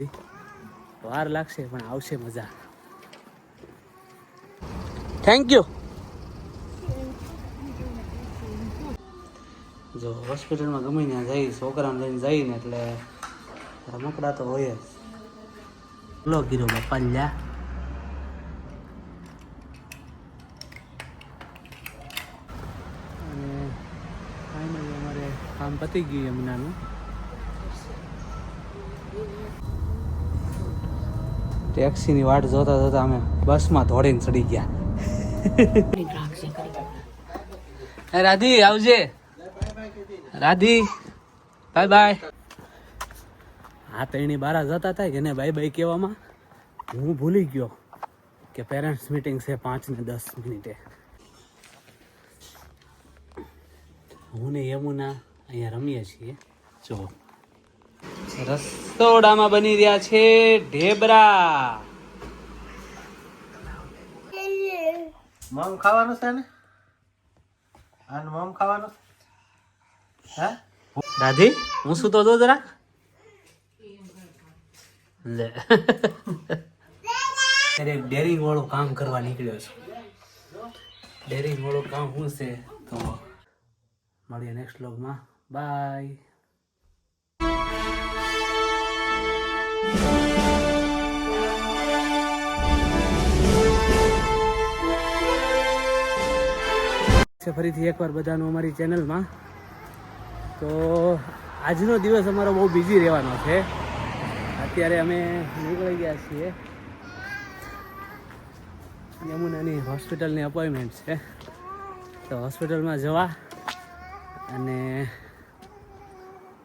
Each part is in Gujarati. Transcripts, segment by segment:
વાર લાગશે, પણ આવશે મજા. થેન્ક યુ જો હોસ્પિટલમાં ગમે ત્યાં જઈ, છોકરાને લઈને જઈને એટલે રમકડા તો હોય જ. લો ગીરો બાપા, લ્યા. અને ફાઇનલી અમારે કામ પતી ગયું યમુનાનું ટેક્સીની વાટ જોતા જોતા અમે બસમાં દોડીને ચડી ગયા. રાધી, આવજે. Radhi, bye bye. હા, તો એની બારા જતા થાય કે એને બાય બાય કહેવામાં? હું ભૂલી ગયો કે પેરેન્ટ્સ મીટિંગ છે પાંચ ને દસ મિનિટે. હું ને યમુના અહીંયા રમીએ છીએ. જો રસોડામાં બની રહ્યા છે ઢેબરા. મમ ખાવાનું છે ને? આને મમ ખાવાનું? હે? દાદી, હું શું તો જરા લે. ડેરિંગ વાળું કામ કરવા નીકળ્યો છું. ડેરી વાળું કામ શું છે? તો મળીએ નેક્સ્ટ વ્લોગમાં બાય ફરીથી એકવાર બધાનું અમારી ચેનલમાં. તો આજનો દિવસ અમારો બહુ બિઝી રહેવાનો છે. અત્યારે અમે નીકળી ગયા છીએ યમુનાની હોસ્પિટલની અપોઇન્ટમેન્ટ છે. તો હોસ્પિટલમાં જવા અને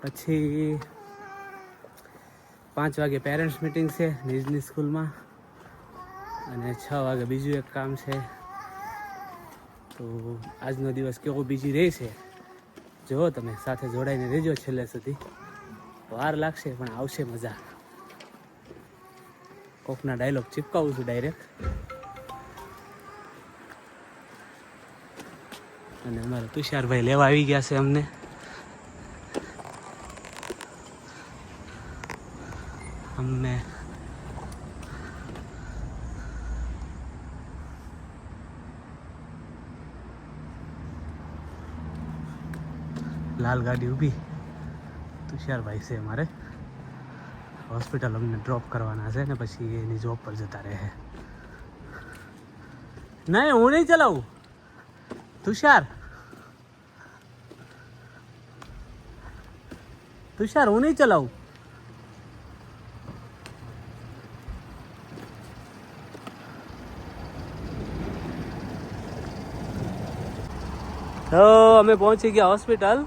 પછી પાંચ વાગે પેરેન્ટ્સ મિટિંગ છે નિજની સ્કૂલમાં. અને છ વાગે બીજું એક કામ છે. તો આજનો દિવસ કેવો બીજી રહેશે જુઓ તમે, સાથે જોડાઈને રહેજો છેલ્લે સુધી. વાર લાગશે, પણ આવશે મજા. કોકના ડાયલોગ ચિપકાવું છું ડાયરેક્ટ અને અમારા તુષારભાઈ લેવા આવી ગયા છે અમને અમને. લાલ ગાડી ઊભી. તુષારભાઈ છે મારે હોસ્પિટલ અમને ડ્રોપ કરવાના છે ને પછી એની જોબ પર જતા રહે નહીં, હું નહીં ચલાવું. તુષાર. તુષાર, હું નહીં ચલાવું. તો અમે પહોંચી ગયા હોસ્પિટલ.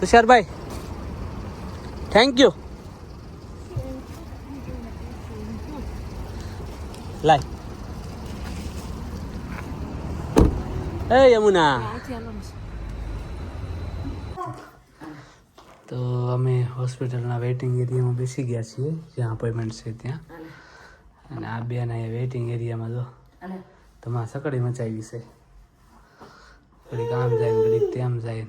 તુષારભાઈ થેન્ક યુ લાય. એ યમુના. તો અમે હોસ્પિટલના વેઇટિંગ એરિયામાં બેસી ગયા છીએ જ્યાં અપોઇન્ટમેન્ટ છે ત્યાં. અને આ બેન અહીંયા વેઇટિંગ એરિયામાં જો તમારે સકડી મચાવી છે. ઘડીક આમ જાય ને ઘડીક તેમ જાય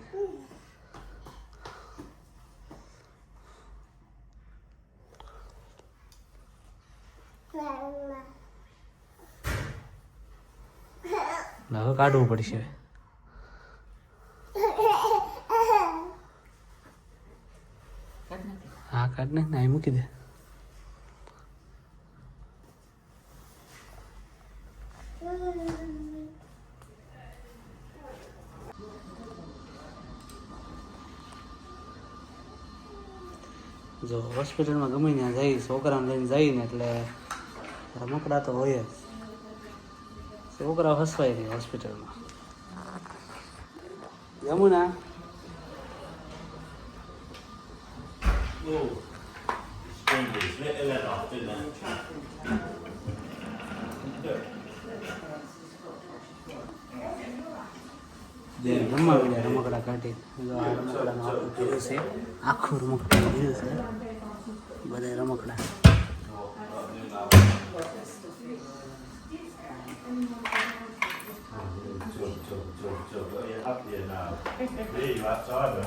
ને હવે કાઢવું પડશે. હા, કાઢ ને ના મૂકી દે. જો હોસ્પિટલમાં ગમે ત્યાં જઈ છોકરાને લઈને જઈને એટલે રમકડા તો હોય જ. છોકરા હસવાય નહીં હોસ્પિટલમાં. યમુના. રમવા મળ્યા રમકડા કાઢી રમકડાનું આખું છે. આખું રમકડા ભર્યું છે. બધા રમકડા.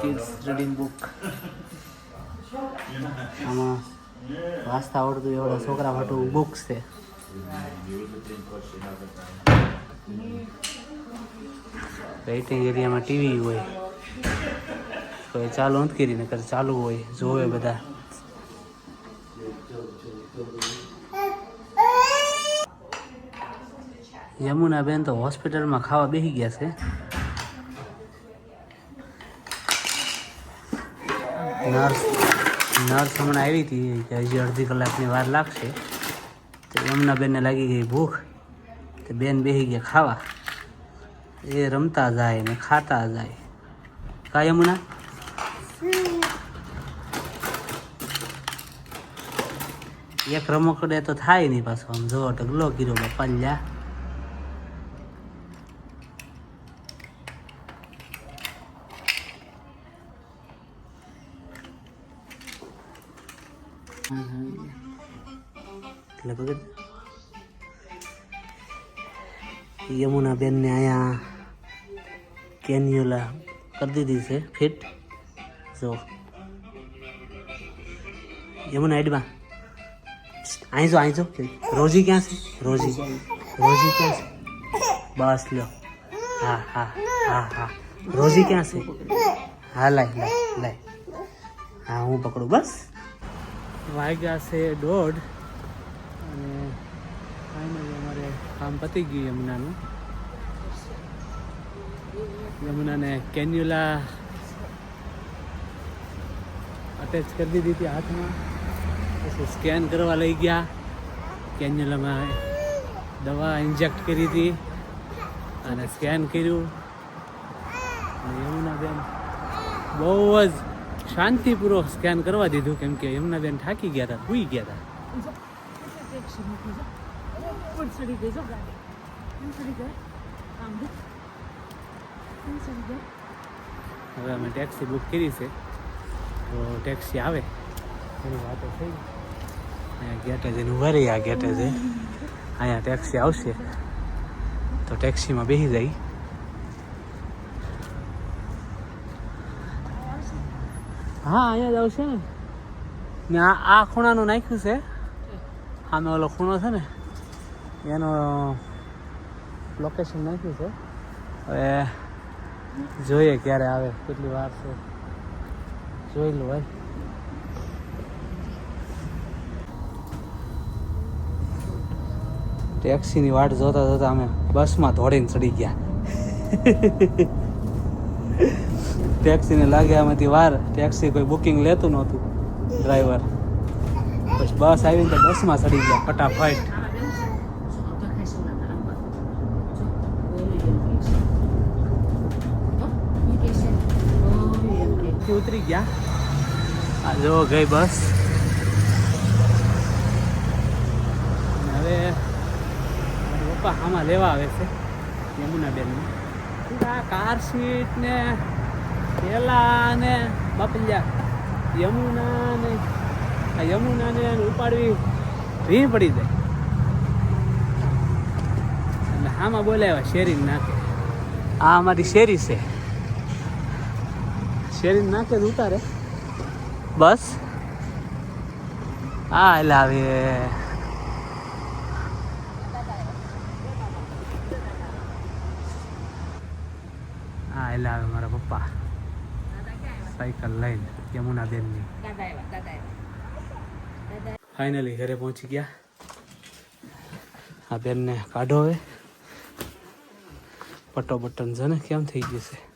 કિડ્સ બુક આમાં વાંચતા આવડતું એવડા છોકરા માટે બુક્સ છે. વેઇટિંગ એરિયામાં ટીવી હોય. તો એ ચાલુ નથી કરીને કરે ચાલુ હોય, જોવે બધા. યમુના બેન તો હોસ્પિટલમાં ખાવા બેસી ગયા છે. નર્સ નર્સ હમણાં આવી હતી કે હજી અડધી કલાકની વાર લાગશે. તો યમુનાબેનને લાગી ગઈ ભૂખ. તો બેન બેસી ગયા ખાવા. એ રમતા જાય ને ખાતા જાય. કા યમુના? એક રમકડે તો થાય નહીં પાછો. આમ જો ઢગલો કર્યો બાપા યમુના બેનને અહીંયા કેન્યુલા કરી દીધી છે, ફિટ. જો. યમુના એડમાં અહીં જો અહીં જો. રોજી ક્યાં છે? રોજી. રોજી ક્યાં છે? બસ લ્યો. હા હા હા હા. રોજી ક્યાં છે? હા, લાય લાય લાય. હા, હું પકડું, બસ. વાગ્યા છે દોઢ અને ફાઇનલી અમારે કામ પતી ગયું યમુનાનું. યમુનાને કેન્યુલા અટેચ કરી દીધી હતી હાથમાં. પછી સ્કેન કરવા લઈ ગયા. કેન્યુલામાં દવા ઇન્જેક્ટ કરી હતી અને સ્કેન કર્યું. યમુનાબેન બહુ જ શાંતિપૂર્વક સ્કેન કરવા દીધું, કેમ કે યમુનાબેન થાકી ગયા હતા, સૂઈ ગયા હતા. ચડી ગઈ જો ગાડી એમ ચડી ગઈ આમ એમ ચડી ગઈ હવે અમે ટેક્સી બુક કરી છે. તો ટેક્સી આવે. એની વાતો થઈ અહીંયા ગેટે જઈને ઊભા રહી આ ગેટે છે અહીંયા ટેક્સી આવશે. તો ટેક્સીમાં બેસી જાય. હા અહીંયા જ આવશે ને. ને આ આ ખૂણાનું નાખ્યું છે. આનો ઓલો ખૂણો છે ને. એનો લોકેશન નાખ્યું છે. હવે જોઈએ ક્યારે આવે, કેટલી વાર છે. જોઈ લો ભાઈ. ટેક્સીની વાટ જોતા જોતા અમે બસમાં દોડીને ચડી ગયા. ટેક્સીને લાગે આમાંથી વાર ટેક્સી કોઈ બુકિંગ લેતું નહોતું ડ્રાઈવર બસ આવીને તો બસમાં ચડી ગયા, ફટાફટ. ઉતરી ગયા. આ જો ગઈ બસ. હવે પપ્પા આમાં લેવા આવે છે યમુનાબેનને. આ કાર સીટ ને પેલા ને બાપલિયા યમુના ને આ યમુનાને ઉપાડવી ભી પડી જાય. એટલે આમાં બોલાવ્યા શેરી નાખે. આ અમારી શેરી છે. શેરી નાખે જ ઉતારે. બસ. હા એટલે આવે. હા એટલે આવે મારા પપ્પા. સાયકલ લઈને યમુના બેનની ફાઇનલી ઘરે પહોંચી ગયા. આ બેનને કાઢો હવે. પટો બટન છે ને, કેમ થઈ ગયું છે?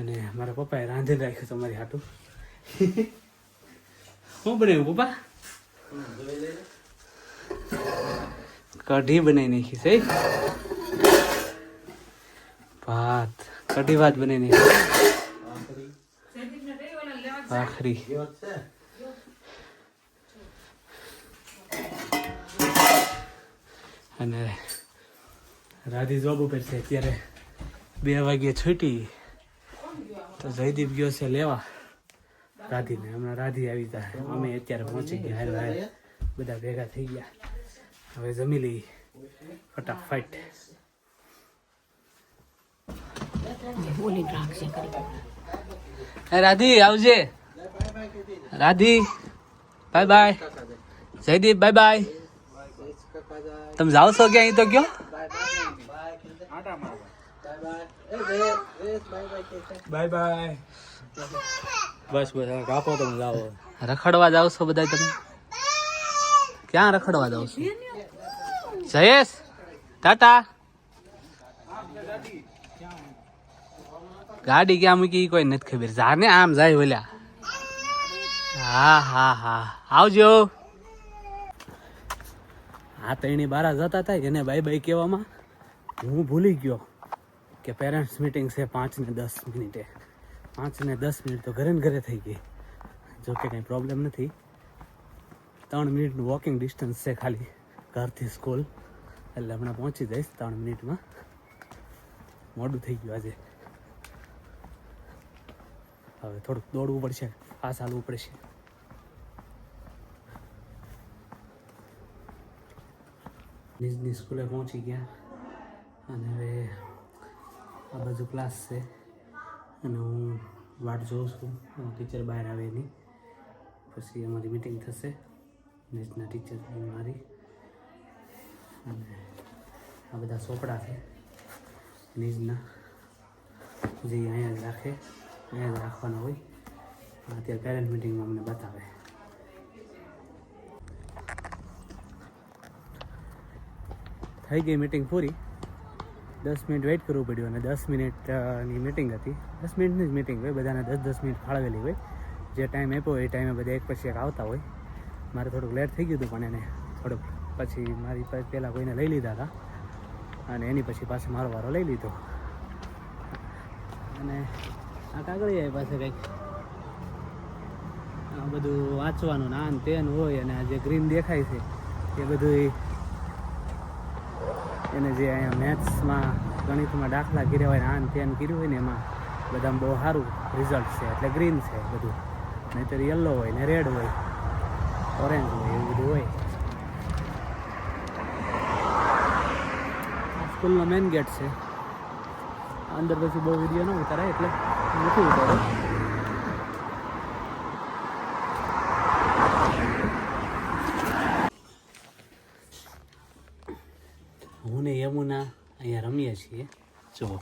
અને મારા પપ્પાએ રાંધીને રાખ્યું તમારી હાટું. શું બનાવ્યું પપ્પા? કઢી બનાવી નાખી છે ભાત, કઢી ભાત બનાવી નાખી ભાખરી. અને રાધી જોબ ઉપર છે, અત્યારે બે વાગ્યે છૂટી. તો જયદીપ ગયો છે લેવા. રાધીને. હમણાં રાધી આવી જાય અમે અત્યારે પહોંચી ગયા. હાલ બધા ભેગા થઈ ગયા. હવે જમી લઈ ફટાફટ. રાધી, આવજે. Radhi bye bye Jaydeep bye bye તમે જાઓ છો ક્યાં અહીં તો કયો? બાય બાય બસ બસ કાપો તમે જાઓ રખડવા જાવ છો બધા તમે ક્યાં રખડવા જાવ છો જયેશ, ટાટા. ગાડી ક્યાં મૂકી કોઈ નથી ખબર જાને આમ જાય બોલ્યા હા હા હા. આવજો. હા તઈની બારા જતા હતા એને બાય બાય કહેવામાં? હું ભૂલી ગયો. કે પેરેન્ટ્સ મિટિંગ છે પાંચ ને દસ મિનિટે. પાંચ ને દસ મિનિટ તો ઘરે ને ઘરે થઈ ગઈ. જો કે કંઈ પ્રોબ્લેમ નથી. ત્રણ મિનિટનું વોકિંગ ડિસ્ટન્સ છે ખાલી ઘરથી સ્કૂલ એટલે હમણાં પહોંચી જઈશ ત્રણ મિનિટમાં. મોડું થઈ ગયું આજે. હવે થોડુંક દોડવું પડશે. આ ચાલવું પડશે. નિજની સ્કૂલે પહોંચી ગયા. અને હવે આ બાજુ ક્લાસ છે. અને હું વાટ જોઉં છું. ટીચર બહાર આવે એની પછી અમારી મિટિંગ થશે. નેટના ટીચર મારી. અને આ બધા ચોપડા છે. નીજના. જે અહીંયા જ રાખે. અહીંયા જ રાખવાના હોય. અત્યારે પેરેન્ટ મિટિંગમાં અમને બતાવે. થઈ ગઈ મિટિંગ પૂરી? દસ મિનિટ વેઇટ કરવું પડ્યું અને દસ મિનિટની મિટિંગ હતી. દસ મિનિટની જ મિટિંગ હોય, બધાને દસ દસ મિનિટ ફાળવેલી હોય. જે ટાઈમ આપ્યો એ ટાઈમે બધા એક પછી એક આવતા હોય. મારે થોડુંક લેટ થઈ ગયું હતું પણ એને થોડુંક પછી મારી પહેલાં કોઈને લઈ લીધા હતા. અને એની પછી પાસે મારો વારો લઈ લીધો. અને આ કાગળિયા પાસે કંઈક આ બધું વાંચવાનું નાન આ ને તે ને હોય અને આ જે ગ્રીન દેખાય છે, એ બધું એને જે અહીંયા મેથ્સમાં ગણિતમાં દાખલા કર્યા હોય આન તેન કર્યું હોય ને એમાં બધામાં બહુ સારું રિઝલ્ટ છે. એટલે ગ્રીન છે બધું. નહીંતર યલો હોય ને રેડ હોય ઓરેન્જ હોય, એવું બધું હોય. સ્કૂલનો મેઇન ગેટ છે. અંદર પછી બહુ વીડિયો ન ઉતારાય એટલે નથી ઉતાર્યો હું ને યમુના અહીંયા રમીએ છીએ. જુઓ.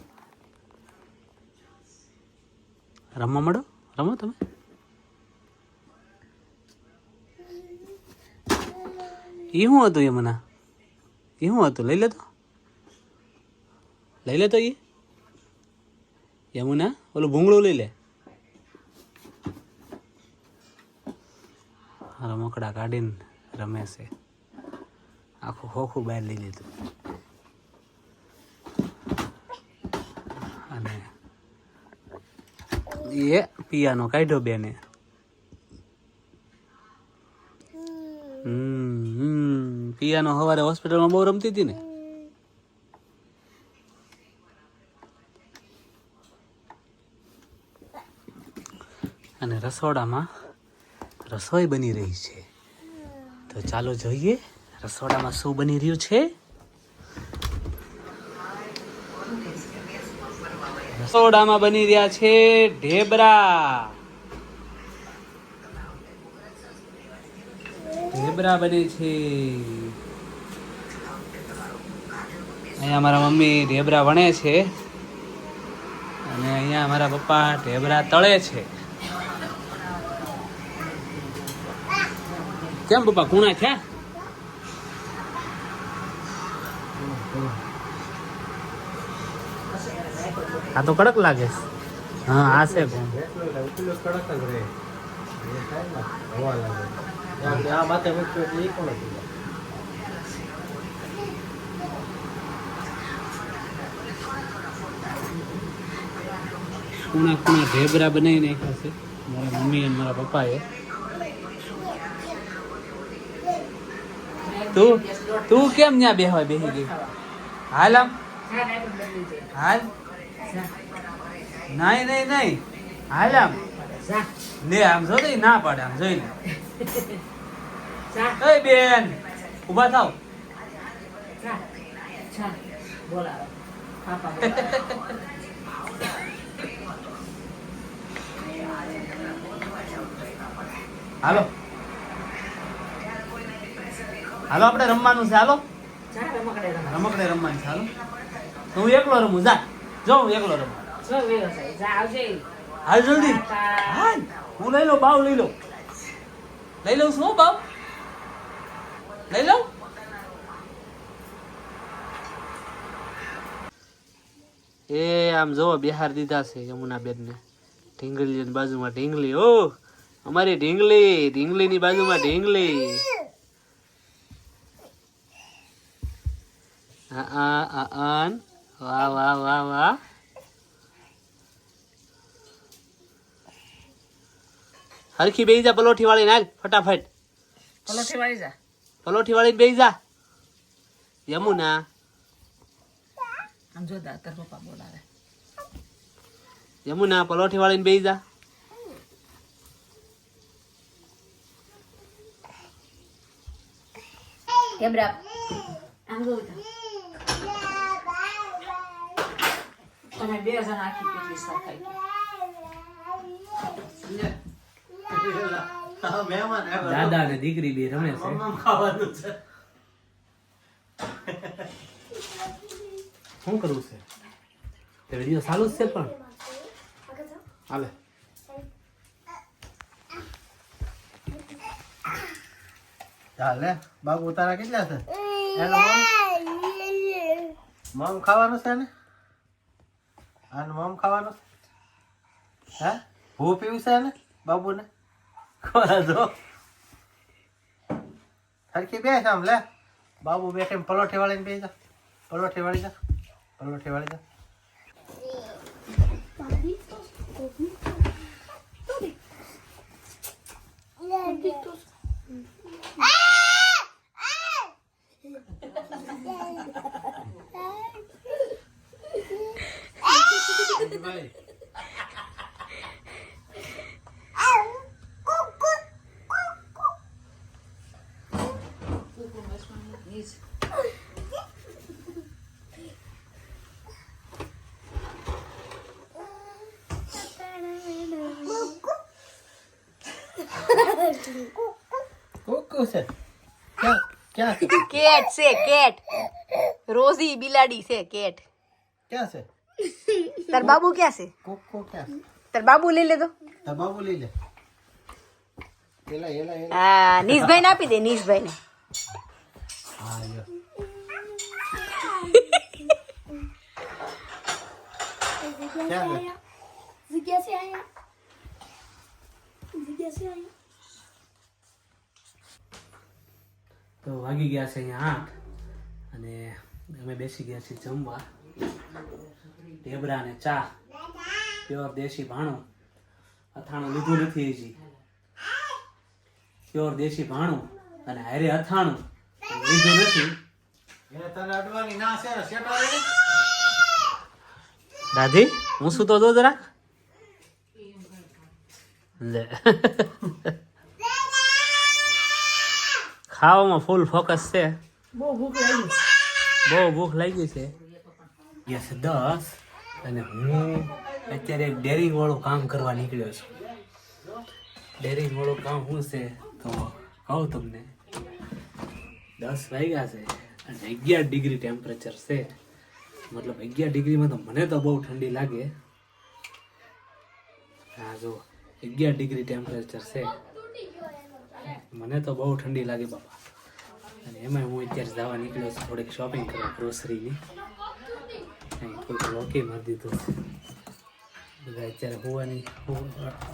રમવા મળો રમો તમે. એ શું હતું યમુના એ શું હતું? લઈ લેતો? લઈ લેતો એ યમુના, ઓલું ભૂંગળું લઈ લે. રમકડા કાઢીને રમે છે. આખું ખોખું બહાર લઈ લીધું અને એ પિયાનો કાઢ્યો બેને હમ પિયાનો સવારે હોસ્પિટલમાં બહુ રમતી હતી ને અને રસોડામાં રસોઈ બની રહી છે તો ચાલો જોઈએ રસોડામાં શું બની રહ્યું છે રસોડામાં બની રહ્યા છે ઢેબરા. ઢેબરા બને છે. અહીંયા મારા મમ્મી ઢેબરા વણે છે. અને અહીંયા મારા પપ્પા ઢેબરા તળે છે. કેમ પપ્પા, કુણા છે આ તો કડક લાગે હા, આ છે એ કુણા? કુણા ઢેબરા બનાવી નાખ્યા છે. મારા મમ્મી અને મારા પપ્પાએ. તું તું કેમ ત્યાં બેહવા બેસી ગઈ હાલ આમ? હાલ? નહીં નહીં નહીં હાલ આમ લે આમ જો તો ઈ ના પાડે આમ જોઈ લે એ બેન ઊભા થાવ ચા ચા બોલાવે પાપા બોલાવે હાલો હાલો આપણે રમવાનું છે હાલો ચા રમકડે રમા રમકડે રમવાનું છે હાલો તો હું એકલો રમું જા જો હું એકલો રમું હાલ જલ્દી. હાલ. હું લઈ લઉં બાવ લઈ લઉં. લઈ લઉં શું બાવ? લઈ લઉં? એ આમ જો બિહાર દીધા છે યમુના બેન ને ઢીંગલીની બાજુમાં ઢીંગલી. ઓ અમારી ઢીંગલી ઢીંગલીની બાજુમાં ઢીંગલી. આ આ આ આન. વાહ વાહ વાહ વાહ. હરખી બેહી જા પલોઠી વાળી નાખ ફટાફટ. પલોઠી વાળી જા. પલોઠી વાળી બેહી જા. યમુના. આમ જો દા તાર પપ્પા બોલાવે. યમુના પલોઠી વાળી બેહી જા. કેમ રાપ આમ જો તમે બે જણ આખી કેટલી સરખાઈ દાદા અને દીકરી બે રમે છે. ખાવાનું છે. શું કરવું છે? તે વીડિયો ચાલુ જ છે પણ. હાલે. ચાલે બાબુ તારા કેટલા છે? મમ ખાવાનું છે ને? આને મમ ખાવાનું? હે? ભૂ પીવું છે ને બાબુને? ખોરા જો? સરખી બેસ આમ, લે. બાબુ બેઠે પલોઠી વાળીને બે જા. પલોઠી વાળી જા. પલોઠી વાળી જા કુકુ છે ક્યાં ક્યાં છે કેટ છે કેટ રોઝી બિલાડી છે કેટ ક્યાં છે તાર બાબુ ક્યાં છે કુકુ ક્યાં છે તાર બાબુ લઈ લેતો તો બાબુ લઈ લે એલા એલા એલા હા નીશભાઈ ને આપી દે નીશભાઈ ને હા લ્યો ક્યાં છે તો વાગી ગયા છે અહીંયા આઠ. અને અમે બેસી ગયા છીએ જમવા. ઢેબરા અને ચા. પ્યોર દેશી ભાણું. અથાણું લીધું નથી હજી. પ્યોર દેશી ભાણું અને હારે અથાણું. લીધું નથી. ના ને? દાદી હું શું તો દો જરાક લે. ખાવામાં ફૂલ ફોકસ છે. બહુ ભૂખ લાગી બહુ ભૂખ લાગી છે. યસ દસ. અને હું અત્યારે એક ડેરિંગ વાળું કામ કરવા નીકળ્યો છું. ડેરિંગ વાળું કામ શું છે તો કહું તમને. દસ વાગ્યા છે અને અગિયાર ડિગ્રી ટેમ્પરેચર છે. મતલબ અગિયાર ડિગ્રીમાં તો મને તો બહુ ઠંડી લાગે. હા જો અગિયાર ડિગ્રી ટેમ્પરેચર છે. મને તો બહુ ઠંડી લાગે બાપા. અને એમાં હું અત્યારે જવા નીકળ્યો છું થોડીક શોપિંગ કરવા ગ્રોસરીની થોડુંક લોકે મારી દીધું. બધા અત્યારે હોવાની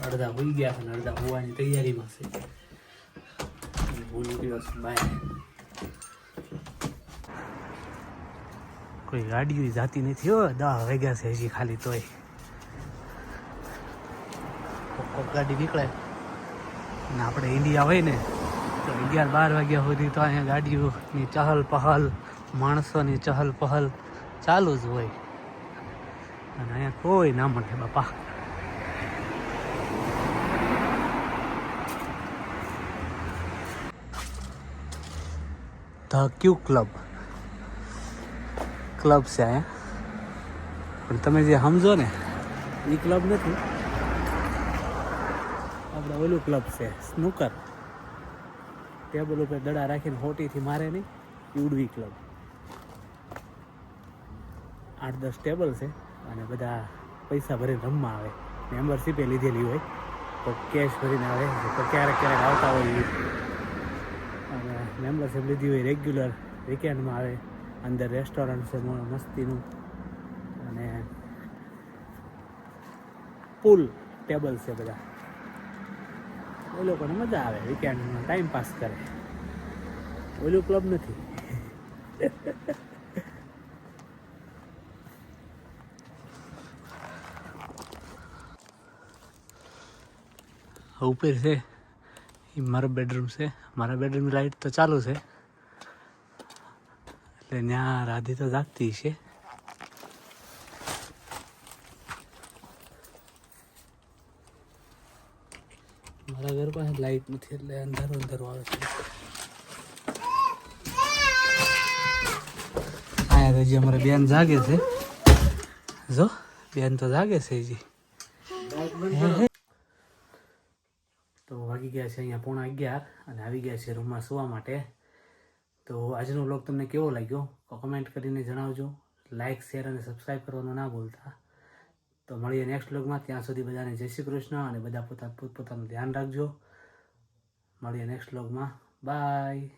અડધા હોઈ ગયા છે અને અડધા હોવાની તૈયારીમાં છે. હું નીકળ્યો છું બહાર. કોઈ ગાડીઓ જાતી નથી હો દસ વાગ્યા છે હજી ખાલી તોય. ગાડી નીકળે. અને આપણે ઇન્ડિયા હોય ને, તો અગિયાર બાર વાગ્યા સુધી તો અહીંયા ગાડીઓની ચહલ પહલ, માણસોની ચહલ પહલ ચાલુ જ હોય. અને અહીંયા કોઈ ના મળે બાપા. The Q club. ક્લબ છે અહીંયા. પણ તમે જે સમજો ને એ ક્લબ નથી. આપણે ઓલું ક્લબ છે સ્નૂકર ટેબલ ઉપર દડા રાખીને હોટીથી મારે નહીં ઉડવી ક્લબ આઠ દસ ટેબલ છે અને બધા પૈસા ભરીને રમવા આવે. મેમ્બરશીપે લીધેલી હોય. તો કેશ ભરીને આવે. તો ક્યારેક ક્યારેક આવતા હોય. અને મેમ્બરશીપ લીધી હોય રેગ્યુલર વીકેન્ડમાં આવે. અંદર રેસ્ટોરન્ટ છે મસ્તીનું. અને પુલ ટેબલ છે બધા. એ લોકોને મજા આવે વીકેન્ડમાં ટાઈમ પાસ કરે. ઓલું ક્લબ નથી. ઉપર છે, એ મારો બેડરૂમ છે. મારા બેડરૂમની લાઇટ તો ચાલુ છે. એટલે ત્યાં રાધી તો જાગતી છે મારા ઘર પાસે લાઇટ નથી એટલે અંધારું અંધારું આવે છે. અહીંયા હજી અમારે બેન જાગે છે. જો, બેન તો જાગે છે હજી. તો વાગી ગયા છે અહીંયા પોણા અગિયાર અને આવી ગયા છે રૂમમાં સુવા માટે. તો આજનો બ્લોગ તમને કેવો લાગ્યો? કમેન્ટ કરીને જણાવજો. લાઇક શેર અને સબસ્ક્રાઈબ કરવાનું ના ભૂલતા. તો મળીએ નેક્સ્ટ બ્લોગમાં ત્યાં સુધી બધાને જય શ્રી કૃષ્ણ અને બધા પોતા પોતપોતાનું ધ્યાન રાખજો. મળીએ next વ્લોગમાં ma. Bye.